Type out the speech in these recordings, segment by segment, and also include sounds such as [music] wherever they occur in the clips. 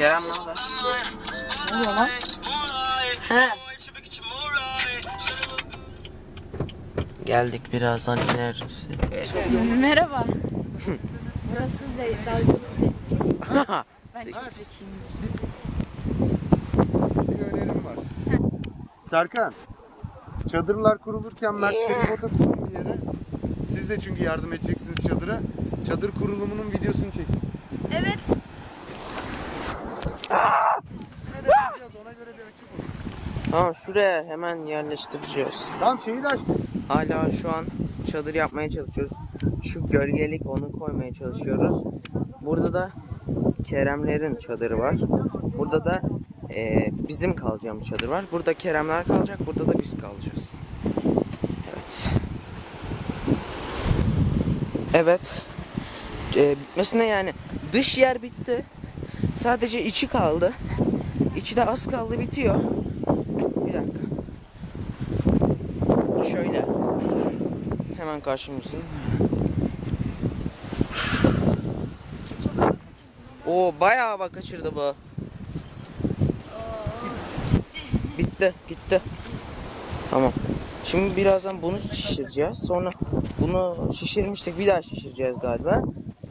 Kerem ne haber? Ne oluyor lan? He. Geldik birazdan ineriz. Merhaba. Burası değil, dalgalı deniz. Ben çok zekiyim. Bir önerim var. Serkan. Çadırlar kurulurken Mert feribota kurun bir yere. Siz de çünkü yardım edeceksiniz çadıra. Çadır kurulumunun videosunu çekin. Evet. Biraz ona göre bir açık olsun. Tamam şuraya hemen yerleştireceğiz. Tamam şeyi de açtım. Hala şu an çadır yapmaya çalışıyoruz. Şu gölgelik onu koymaya çalışıyoruz. Burada da Keremlerin çadırı var. Burada da eee, bizim kalacağımız çadır var. Burada Keremler kalacak, burada da biz kalacağız. Evet. Evet. Eee bitmesine yani dış yer bitti. Sadece içi kaldı. İçi de az kaldı bitiyor. Bir dakika. Şöyle. Hemen karşımızda. O bayağı hava kaçırdı bu. Bitti, gitti. Tamam. Şimdi birazdan bunu şişireceğiz. Sonra bunu şişirmiştik bir daha şişireceğiz galiba.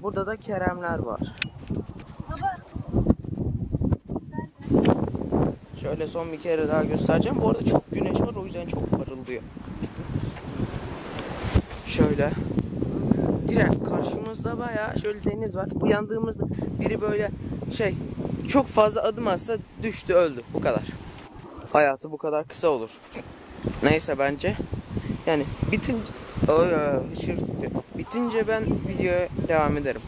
Burada da keremler var. Şöyle son bir kere daha göstereceğim. Bu arada çok güneş var o yüzden çok parıldıyor. Şöyle. Direkt karşımızda bayağı şöyle deniz var. Uyandığımızda biri böyle şey çok fazla adım atsa düştü öldü. Bu kadar. Hayatı bu kadar kısa olur. Neyse bence. Yani bitince Oy, oy, bitince ben videoya devam ederim.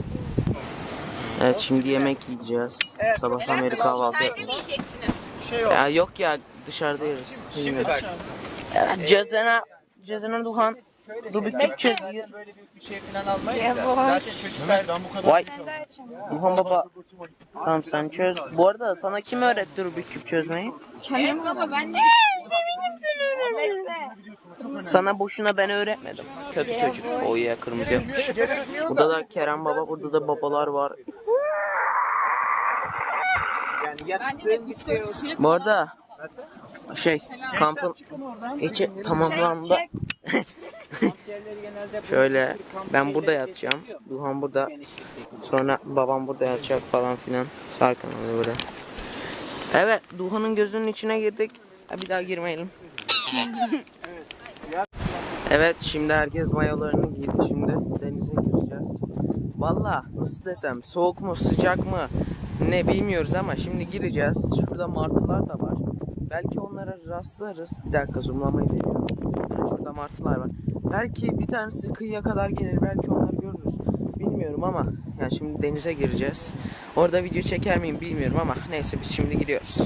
Evet şimdi yemek yiyeceğiz. Sabahtan beri kahvaltı yapıyoruz. Ya yok ya dışarıda yeriz. Bilmiyorum. Evet, Cezene, Cezene Duhan. Dubiklik çözüyor. böyle bir, bir şey falan almayız Ya da. Zaten çocuklar Ben bu kadar Vay. Duhan baba. Tamam sen çöz. Bu arada sana kim öğretti Rubik küp çözmeyi? Kendim baba ben de. Sana boşuna ben öğretmedim. Kötü çocuk. O ya kırmızı yapmış. Burada da Kerem baba, burada da babalar var. Yani yaptığın bir şey olsun. Bu arada şey kampın içi tamamlandı. [laughs] Şöyle ben burada yatacağım. Duhan burada. Sonra babam burada yatacak falan filan. Sarkan oluyor burada. Evet Duhan'ın gözünün içine girdik. Bir daha girmeyelim. evet şimdi herkes mayolarını giydi. Şimdi denize gireceğiz. Valla nasıl desem soğuk mu sıcak mı ne bilmiyoruz ama şimdi gireceğiz. Şurada martılar da var. Belki onlara rastlarız. Bir dakika zoomlamayı deniyorum. Yani şurada martılar var. Belki bir tanesi kıyıya kadar gelir. Belki onları görürüz. Bilmiyorum ama yani şimdi denize gireceğiz. Orada video çeker miyim bilmiyorum ama neyse biz şimdi gidiyoruz.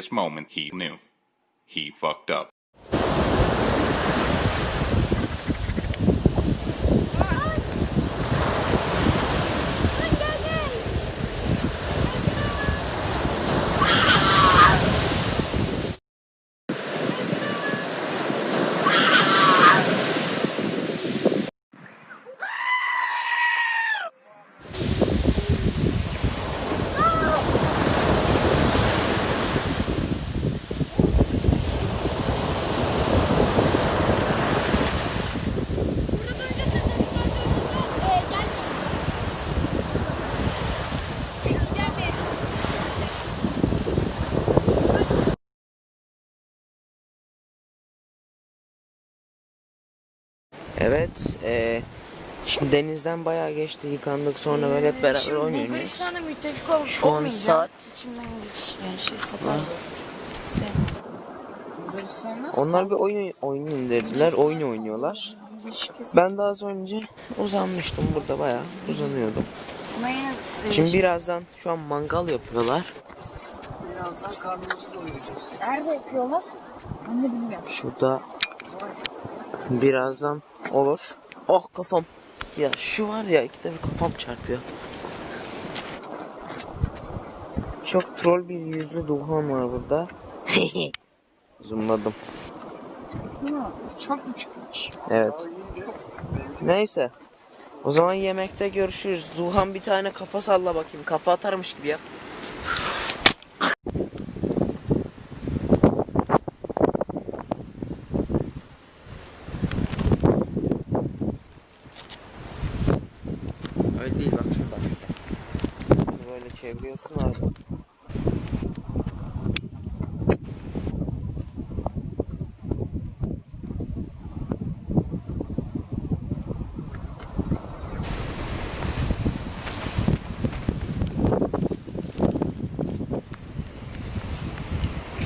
This moment he knew. He fucked up. Evet. eee, şimdi denizden bayağı geçti. Yıkandık sonra böyle hep beraber Şimdi oynuyoruz. Bulgaristan'a müttefik ol- Şu an olmayacağım. saat- İçimden geç. Yani şey satar. Şey. Onlar bir oyun oyun indirdiler. Oyun oynuyorlar. Ben de az önce uzanmıştım burada bayağı uzanıyordum. Şimdi birazdan şu an mangal yapıyorlar. Birazdan karnımızı doyuracağız. Nerede yapıyorlar? Ben de bilmiyorum. Şurada birazdan olur. Oh kafam. Ya şu var ya iki de kafam çarpıyor. Çok troll bir yüzlü Duhan var burada. [laughs] Zoomladım. Çok mu çıkmış? Evet. Neyse. O zaman yemekte görüşürüz. Duhan bir tane kafa salla bakayım. Kafa atarmış gibi yap. Öyle değil bak şurada. Bunu Böyle çeviriyorsun abi.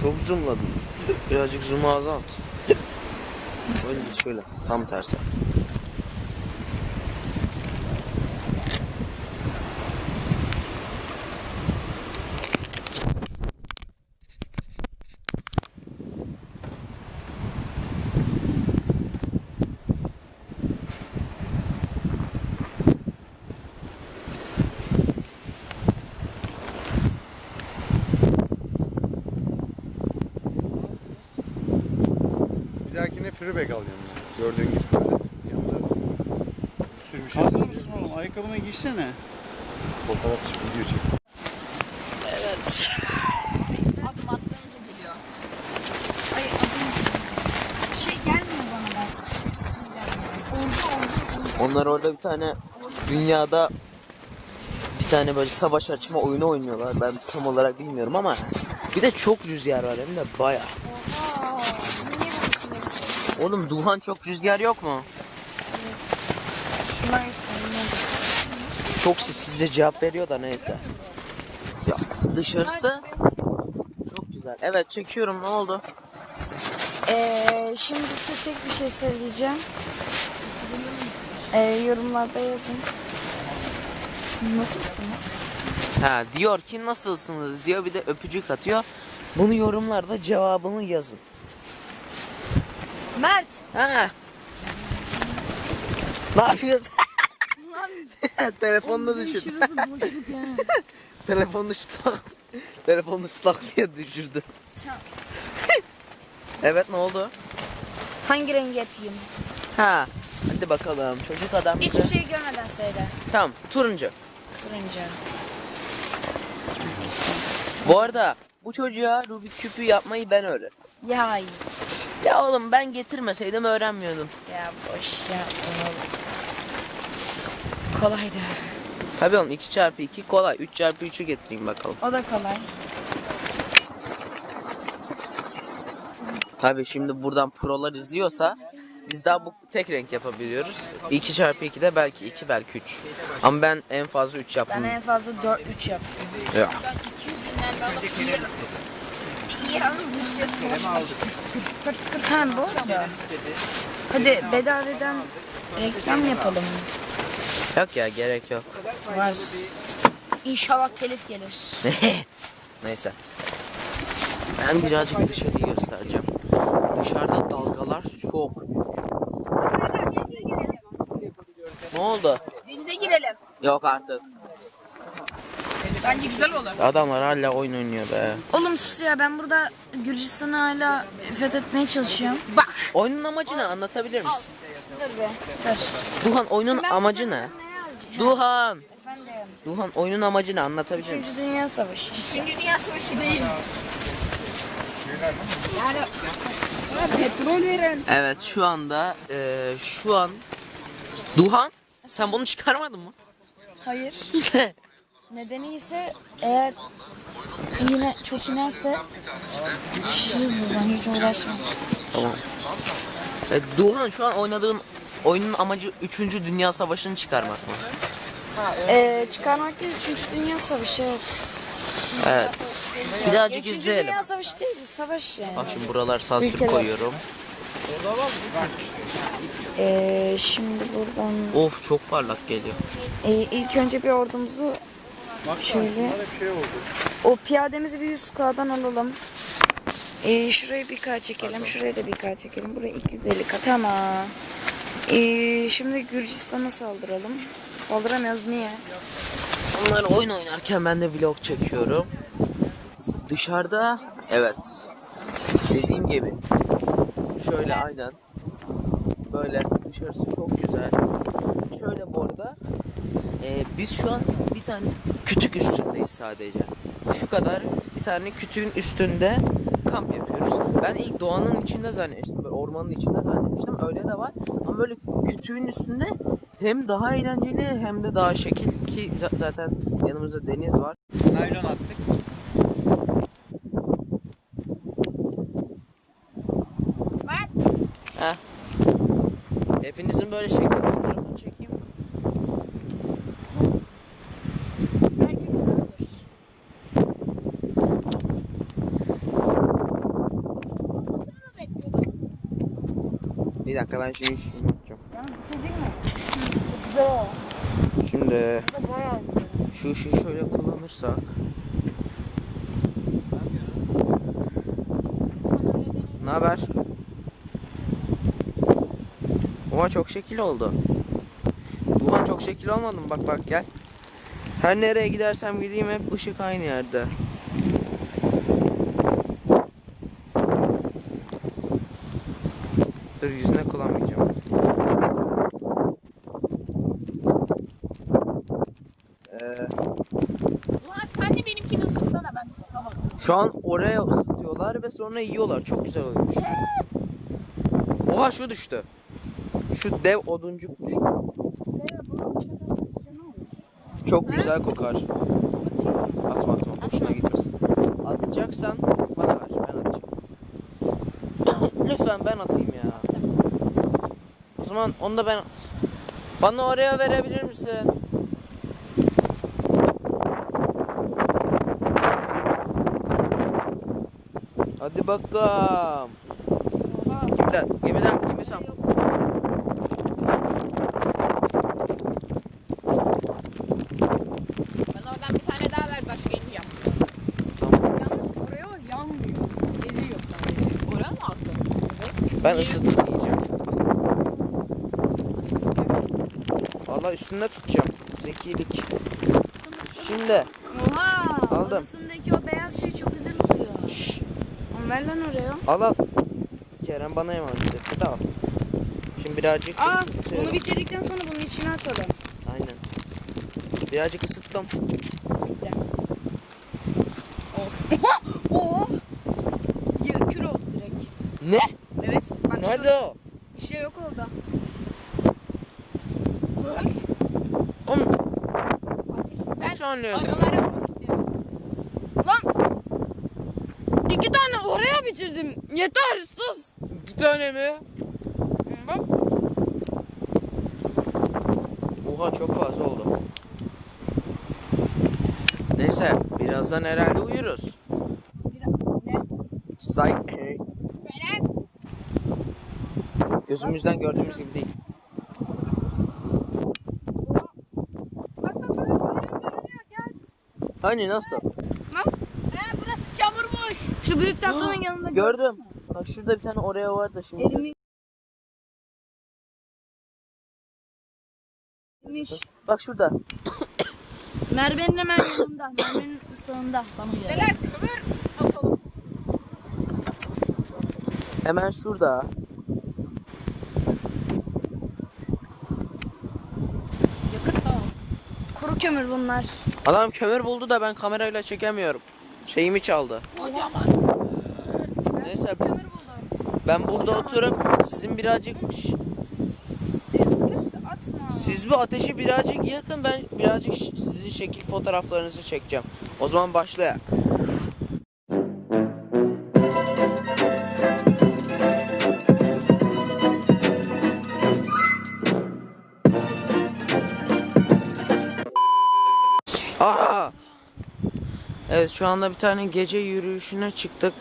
Çok zoomladın. Birazcık zoom'u azalt. Öyle şöyle tam tersi. Bir dahakine free bag al yanına. Gördüğün gibi böyle. Yanında bir sürü bir şey Hazır mısın oğlum? Giysene. Fotoğraf çek, video çek. Evet. Adım atlayınca geliyor. Ay adım şey gelmiyor bana bak. Oldu oldu. Onlar orada bir tane dünyada bir tane böyle savaş açma oyunu oynuyorlar. Ben tam olarak bilmiyorum ama bir de çok rüzgar var hem de baya. Oğlum Duhan çok rüzgar yok mu? Şuna göstereyim. Çok sessizce cevap veriyor da neyse. Ya dışarısı çok güzel. Evet çekiyorum ne oldu? Ee, şimdi size tek bir şey söyleyeceğim. Ee, yorumlarda yazın. Nasılsınız? Ha diyor ki nasılsınız diyor bir de öpücük atıyor. Bunu yorumlarda cevabını yazın. Mert! Ha. Ne yapıyorsun? [laughs] Telefonunu düşürdü. Şurası boşluk ya. [laughs] Telefonunu şutlak. Telefonunu şutlak diye düşürdü. [laughs] Evet ne oldu? Hangi rengi yapayım? Ha. Hadi bakalım çocuk adam bize. Hiçbir şey görmeden söyle. Tamam turuncu. Turuncu. Bu arada bu çocuğa Rubik küpü yapmayı ben öğrettim. Ya Ya oğlum ben getirmeseydim öğrenmiyordum. ya boş yapma oğlum. Kolaydı. Tabii oğlum 2 çarpı 2 kolay. 3 çarpı 3'ü getireyim bakalım. O da kolay. Tabii şimdi buradan prolar izliyorsa biz daha bu tek renk yapabiliyoruz. 2 çarpı 2 de belki 2 belki 3. Ama ben en fazla 3 Ben yaptım. en fazla 4-3 yaptım. Ya. Ha bu. Hadi bedavedan reklam yapalım. Yok ya gerek yok. Var. İnşallah telif gelir. [laughs] Neyse. Ben birazcık dışarıyı göstereceğim. Dışarıda dalgalar çok. Ne oldu? Denize girelim. Yok artık. Bence güzel olur. Adamlar hala oyun oynuyor be. Oğlum sus ya ben burada Gürcistan'ı hala fethetmeye çalışıyorum. Bak. Oyunun amacı ne? Anlatabilir misin? Dur be. Dur. Duhan oyunun amacı ne? Duhan. Efendim. Duhan oyunun amacı ne? Anlatabilir misin? Üçüncü Dünya Savaşı. Üçüncü Dünya Savaşı değil. Yani petrol verin. Evet şu anda eee, şu an Duhan sen bunu çıkarmadın mı? Hayır. [laughs] Nedeni ise eğer yine çok inerse düşürüz buradan hiç uğraşmayız. tamam. E, Duhan şu an oynadığın oyunun amacı 3. Dünya Savaşı'nı çıkarmak mı? Ee, çıkarmak değil 3. Dünya Savaşı evet. Evet. Birazcık Üçüncü izleyelim. Dünya Savaşı değil de savaş yani. Bak şimdi buralar sansür Ülkeler. koyuyorum. Ee, şimdi buradan Of çok parlak geliyor. ee, ilk önce bir ordumuzu şöyle bir şey oldu. o piyademizi bir 100K'dan alalım. Ee, şurayı bir K çekelim. Şuraya da bir K çekelim. Buraya 250K. Tamam. Ee, şimdi Gürcistan'a saldıralım. Saldıramıyoruz. Niye? Onlar oyun oynarken ben de vlog çekiyorum. Dışarıda evet. Dediğim gibi. Şöyle aynen. Böyle dışarısı çok güzel. Şöyle bu arada. e, biz şu an bir tane kütük üstündeyiz sadece. Şu kadar bir tane kütüğün üstünde kamp yapıyoruz. Ben ilk doğanın içinde zannetmiştim. Böyle ormanın içinde zannetmiştim. Öyle de var. Ama böyle kütüğün üstünde hem daha eğlenceli hem de daha şekil ki za- zaten yanımızda deniz var. Naylon attık. Heh. Hepinizin böyle şekil fotoğrafını çekeyim. Bir dakika ben şu işimi yapacağım. Şimdi şu ışığı şöyle kullanırsak Ne haber? Oha çok şekil oldu. Ulan çok şekil olmadı mı? Bak bak gel. Her nereye gidersem gideyim hep ışık aynı yerde. Dur yüzüne kullanmayacağım. Ee, Ulan sen de benimkini ısıtsana ben ısıtamadım. Şu an oraya ısıtıyorlar ve sonra yiyorlar. Çok güzel oluyormuş. Oha şu düştü. Şu dev oduncuk düştü. Çok güzel kokar. Atma atma boşuna gitmesin. Atacaksan bana ver ben atacağım. [coughs] Lütfen ben atayım ya. O zaman onu da ben. Bana oraya verebilir misin? Hadi bakalım. Gemiden, gemiden, gemiden. Bana oradan bir tane daha ver başka elini yap. Yalnız oraya yanmıyor. Geliyor sadece. Oraya mı attın? Ben ısıtıp yiyeceğim. Nasıl sıcak? Valla üstünde tutacağım. Zekilik. Şimdi Oha! Aldım. Arasındaki o beyaz şey çok güzel oluyor. şş, Onu ver lan oraya. al al. Kerem bana emanet etti de al. Şimdi birazcık Aa, ısıtıyorum. bunu bitirdikten sonra bunun içine atalım. Aynen. Birazcık ısıttım. Oo! [laughs] Ya, kül oldu direkt. Ne? Evet. Bak Nerede o? Bir şey yok oldu. Oğlum Ben sanıyorum. arılara koş diyor. İki tane oraya bitirdim. Yeter sus. Bir tane mi? Bak. Oha çok fazla oldu. Neyse birazdan herhalde uyuruz. Ne? Say Beren. Gözümüzden gördüğümüz gibi değil. Hani nasıl? Çamurmuş. Şu büyük tatlının yanında gör. Gördüm. Bak şurada bir tane oraya var da şimdi. Elimi Bak şurada. Merve'nin hemen yanında. Merve'nin sağında. Bana gel. Neler atalım. Hemen şurada. Yakıt da. Kuru kömür bunlar. Adam kömür buldu da ben kamerayla çekemiyorum. Şeyimi çaldı. Neyse ben burada oturup sizin birazcık siz bu ateşi birazcık yakın ben birazcık sizin şekil fotoğraflarınızı çekeceğim. O zaman başlayalım. Evet şu anda bir tane gece yürüyüşüne çıktık.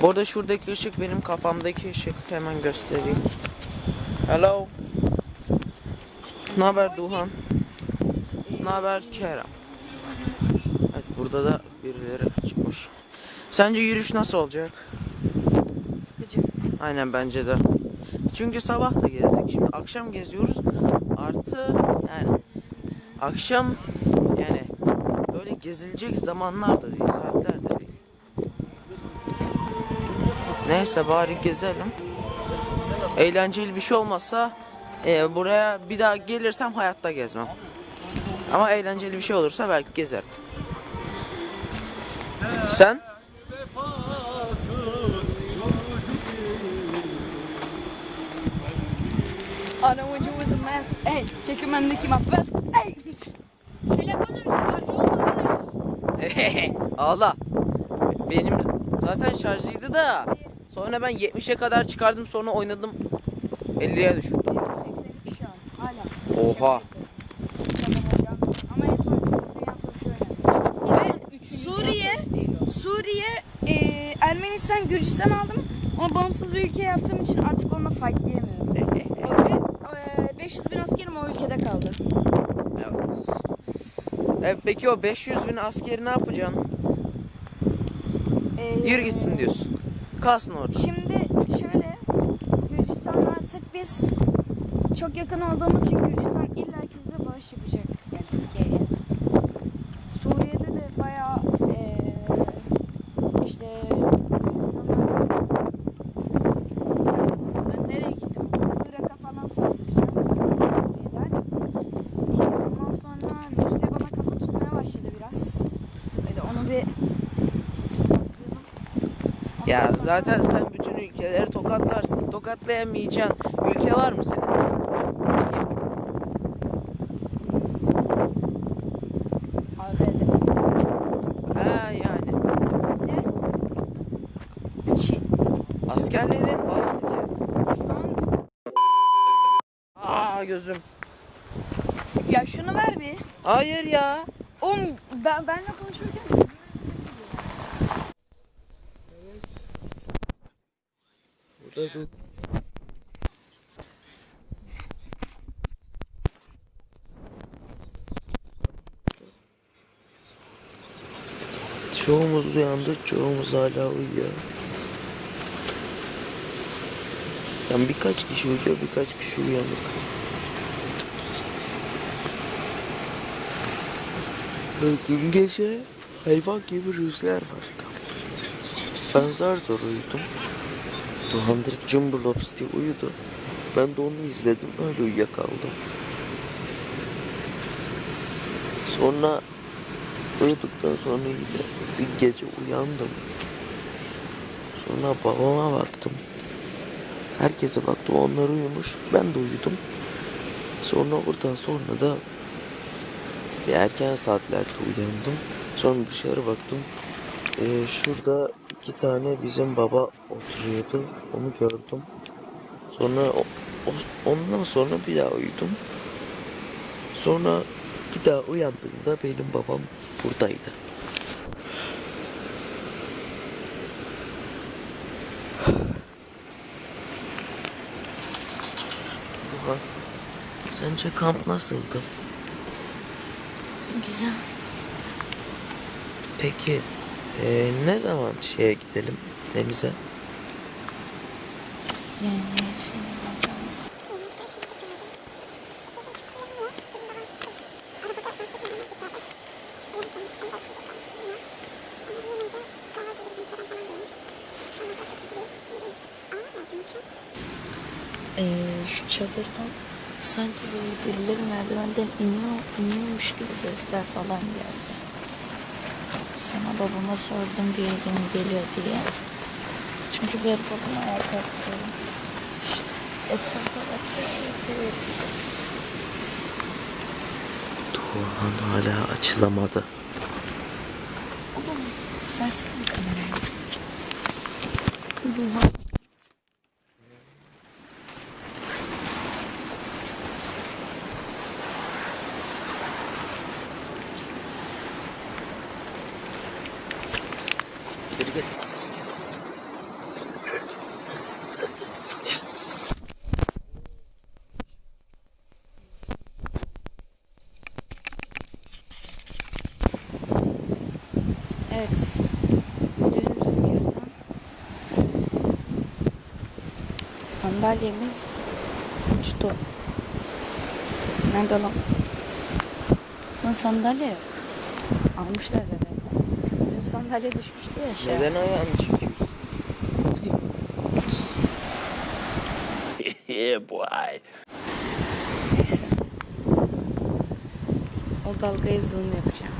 Bu arada şuradaki ışık benim kafamdaki ışık. Hemen göstereyim. Hello. Ne haber Duhan? Ne haber Kerem? Evet burada da birileri çıkmış. Sence yürüyüş nasıl olacak? Sıkıcı. Aynen bence de. Çünkü sabah da gezdik. Şimdi akşam geziyoruz. Artı yani akşam gezilecek zamanlar da saatler de. Neyse bari gezelim. Eğlenceli bir şey olmazsa e, buraya bir daha gelirsem hayatta gezmem. Ama eğlenceli bir şey olursa belki gezerim. Sen? Arabacı was a mess. Hey, çekimendeki mapes. Hey. Telefonum şarjı olmadı. [laughs] Ağla. Benim zaten şarjlıydı da. Sonra ben 70'e kadar çıkardım sonra oynadım. 50'ye düşürdüm. 82 şu an. Hala. Oha. Suriye, Suriye, e, Ermenistan, Gürcistan aldım. Onu bağımsız bir ülke yaptığım için artık onunla fightlayamıyorum. [laughs] Ve e, 500 bin askerim o ülkede kaldı. Evet. Evet peki o 500 bin askeri ne yapacaksın? E, Yürü gitsin diyorsun. Kalsın orada. Şimdi şöyle, Gürcistan'la artık biz çok yakın olduğumuz için Gürcistan illa ki bize bağış yapacak. Yani Türkiye'ye. Suriye'de de bayağı eee işte ben nereye gittim? Irak'a falan saldıracağım Suriye'den. Eee, ondan sonra Rusya bana kafa tutmaya başladı biraz. Böyle onu bir Ya Ondan sonra- zaten sen bütün ülkeleri tokatlarsın. Tokatlayamayacağın ülke var mı senin? Ha yani. Ne? Çin. Askerlerin ki? Şu an Aa gözüm. ya şunu ver bir. Hayır ya. Oğlum ben benle konuşurken Burada dur. Çoğumuz uyandı, çoğumuz hala uyuyor. Yani birkaç kişi uyuyor, birkaç kişi uyanık. Dün gece hayvan gibi rüzgar vardı. Ben zar zor uyudum. Doğan direkt Cumberlops diye uyudu. Ben de onu izledim. Öyle uyuyakaldım. Sonra uyuduktan sonra yine bir gece uyandım. Sonra babama baktım. Herkese baktım. Onlar uyumuş. Ben de uyudum. Sonra oradan sonra da bir erken saatlerde uyandım. Sonra dışarı baktım. Ee, şurada iki tane bizim baba oturuyordu. Onu gördüm. Sonra o, o- ondan sonra bir daha uyudum. Sonra bir daha uyandığımda benim babam buradaydı. [sighs] Duhan, sence kamp nasıldı? güzel. Peki eee, ne zaman şeye gidelim denize? Ee, şu çadırdan sanki böyle birileri merdivenden iniyor, iniyormuş gibi sesler falan geldi. Sonra babama sordum bir yerden geliyor diye. Çünkü ben babama ayağa kalkıyorum. İşte etrafa bakıyorum. Tuğhan hala açılamadı. Versene bir kamerayı. getirdi. Evet. Dün rüzgardan sandalyemiz uçtu. Nerede lan? Lan sandalye almışlar ya. Sandalye düşmüştü ya aşağı. Neden ayağını çekiyorsun? [laughs] Neyse. O dalgayı zoom yapacağım.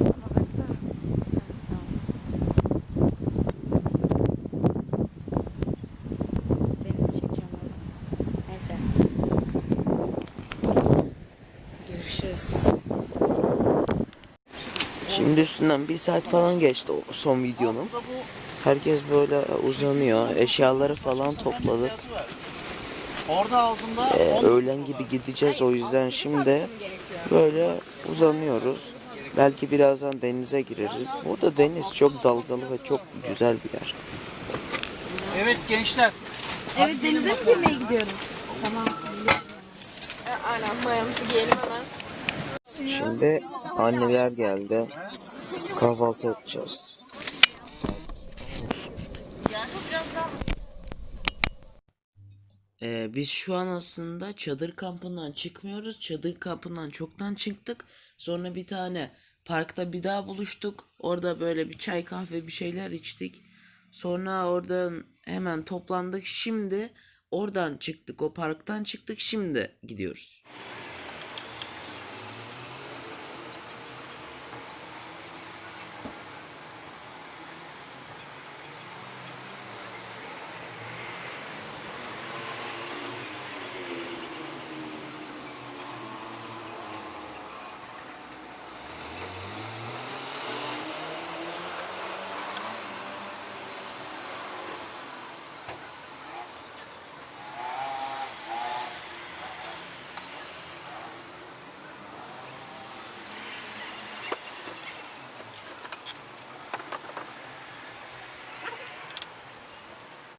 Odakla. Ha, tamam. Deniz çekiyorum onu. Neyse. Görüşürüz. Şimdi üstünden bir saat falan geçti o son videonun. Herkes böyle uzanıyor. Eşyaları falan topladık. Orada aldığımda Ee, öğlen gibi gideceğiz o yüzden şimdi böyle uzanıyoruz. Belki birazdan denize gireriz. Burada deniz çok dalgalı ve çok güzel bir yer. Evet gençler. Evet denize mi girmeye gidiyoruz? Tamam. Aynen mayamızı giyelim hemen. Şimdi anneler geldi. Kahvaltı yapacağız. Ee, biz şu an aslında çadır kampından çıkmıyoruz. Çadır kampından çoktan çıktık. Sonra bir tane parkta bir daha buluştuk. Orada böyle bir çay kahve bir şeyler içtik. Sonra oradan hemen toplandık. Şimdi oradan çıktık. O parktan çıktık. Şimdi gidiyoruz.